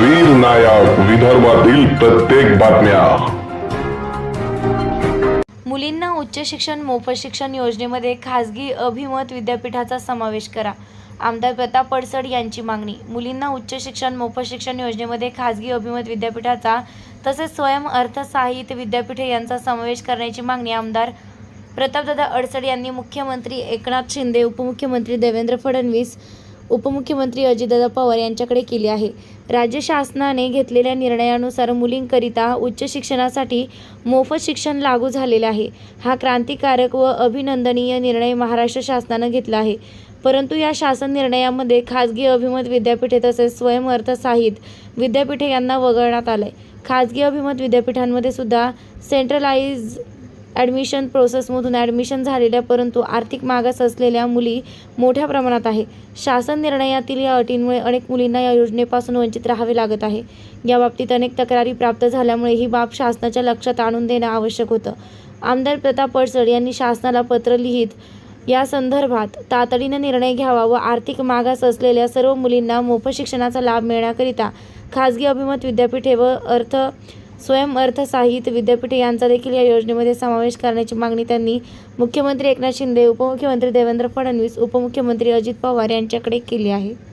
वीर नायक विदर्भातील प्रत्येक बातम्या. मुलींना उच्च शिक्षण मोफत शिक्षण योजनेमध्ये खासगी अभिमत विद्यापीठाचा समावेश करा. आमदार प्रताप पडसड यांची मागणी. मुलींना उच्च शिक्षण मोफत शिक्षण योजनेमध्ये खासगी अभिमत विद्यापीठाचा तसेच स्वयं अर्थसाहित्य विद्यापीठे यांचा समावेश करण्याची मागणी आमदार प्रतापदादा अडसड यांनी मुख्यमंत्री एकनाथ शिंदे उपमुख्यमंत्री देवेंद्र फडणवीस उपमुख्यमंत्री अजितदादा पवार यांच्याकडे केली आहे. राज्य शासनाने घेतलेल्या निर्णयानुसार मुलींकरिता उच्च शिक्षणासाठी मोफत शिक्षण लागू झालेले आहे. हा क्रांतिकारक व अभिनंदनीय निर्णय महाराष्ट्र शासनानं घेतला आहे. परंतु या शासन निर्णयामध्ये खाजगी अभिमत विद्यापीठे तसेच स्वयंअर्थसाहित विद्यापीठे यांना वगळण्यात आलंय. खाजगी अभिमत विद्यापीठांमध्ये सुद्धा सेंट्रलाइज ॲडमिशन प्रोसेसमधून ॲडमिशन झालेल्या परंतु आर्थिक मागास असलेल्या मुली मोठ्या प्रमाणात आहे. शासन निर्णयातील या अटींमुळे अनेक मुलींना या योजनेपासून वंचित राहावे लागत आहे. याबाबतीत अनेक तक्रारी प्राप्त झाल्यामुळे ही बाब शासनाच्या लक्षात आणून देणं आवश्यक होतं. आमदार प्रताप पडसड यांनी शासनाला पत्र लिहित या संदर्भात तातडीनं निर्णय घ्यावा व आर्थिक मागास असलेल्या सर्व मुलींना मोफत शिक्षणाचा लाभ मिळण्याकरिता खाजगी अभिमत विद्यापीठे व अर्थ स्वयं अर्थसहाय्यित विद्यापीठे यांचा देखील या योजनेमध्ये समावेश करण्याची मागणी त्यांनी मुख्यमंत्री एकनाथ शिंदे उपमुख्यमंत्री देवेंद्र फडणवीस उपमुख्यमंत्री अजित पवार यांच्याकडे केली आहे.